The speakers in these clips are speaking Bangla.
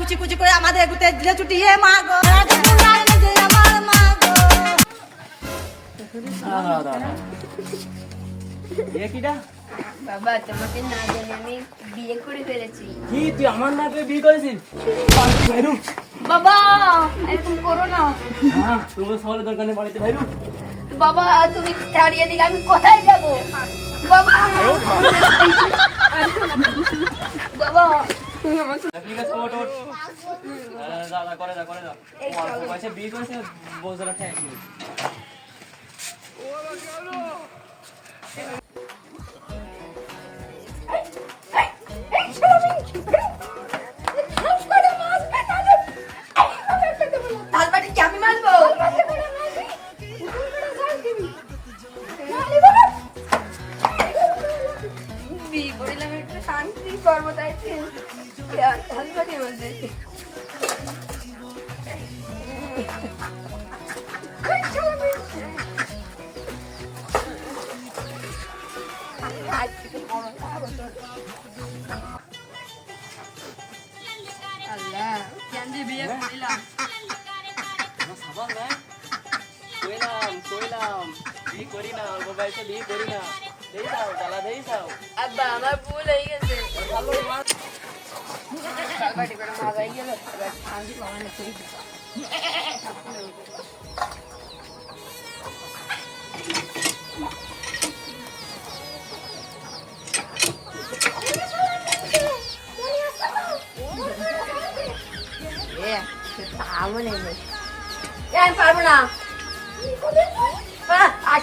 কুচি কুচি করে আমাদের এগুতে দিলে ছুটি। হে মা গো আমার মা গো। এ কিটা বাবা তোমাকে না জানি আমি বিয়ে করে ফেলেছি। কি তুই আমার না তুই বিয়ে করেছিস? ভাইরু। বাবা এরকম করো না। হ্যাঁ তোমার সকালে দরকার বাড়িতে ভাইরু। বাবা তুমি ছাড়িয়ে দিলে আমি কোথায় যাব? বাবা। বাবা করে বিয়ে করিলাম একটু শান্তি করব তাই তালবাটি বলতে আল্লাহ কেন বিয়ে করিলাম। সাবান কইলাম কইলাম বিয়ে করি না অল্প বয়সে বিয়ে করি না। দাও আব্বা আমার ভুল হয়ে গেছে ভালো মা তালবাটি করে? মারাই গেল এবার শান্তি কমানো চাই আমি পারব না আহ, আজ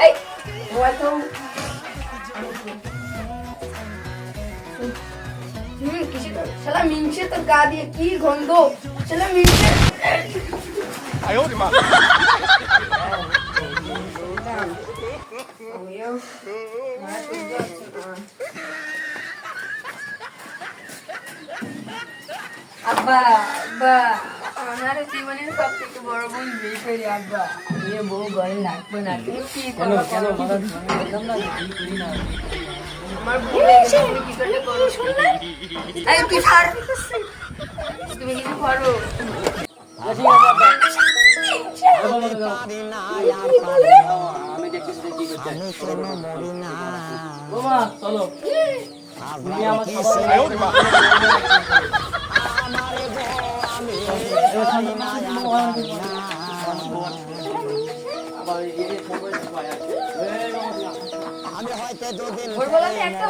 এই মোবাইল তো হুম কিসে তো শালা মিংসে তোর গা দিয়ে কি গন্ধ শালা মিংসে আয়ো রে মা Abba, abba. আমার জীবনের সব থেকে বড় বোন বিয়ে করি আব্বা। বিয়ে বউ ঘরে না। কি আমার কি করলে করো? তুই ছাড়। তুমি কিছু করো। আমি দেখতেছি কি করতে চলো। তুমি আমার বাবা বলব না একটা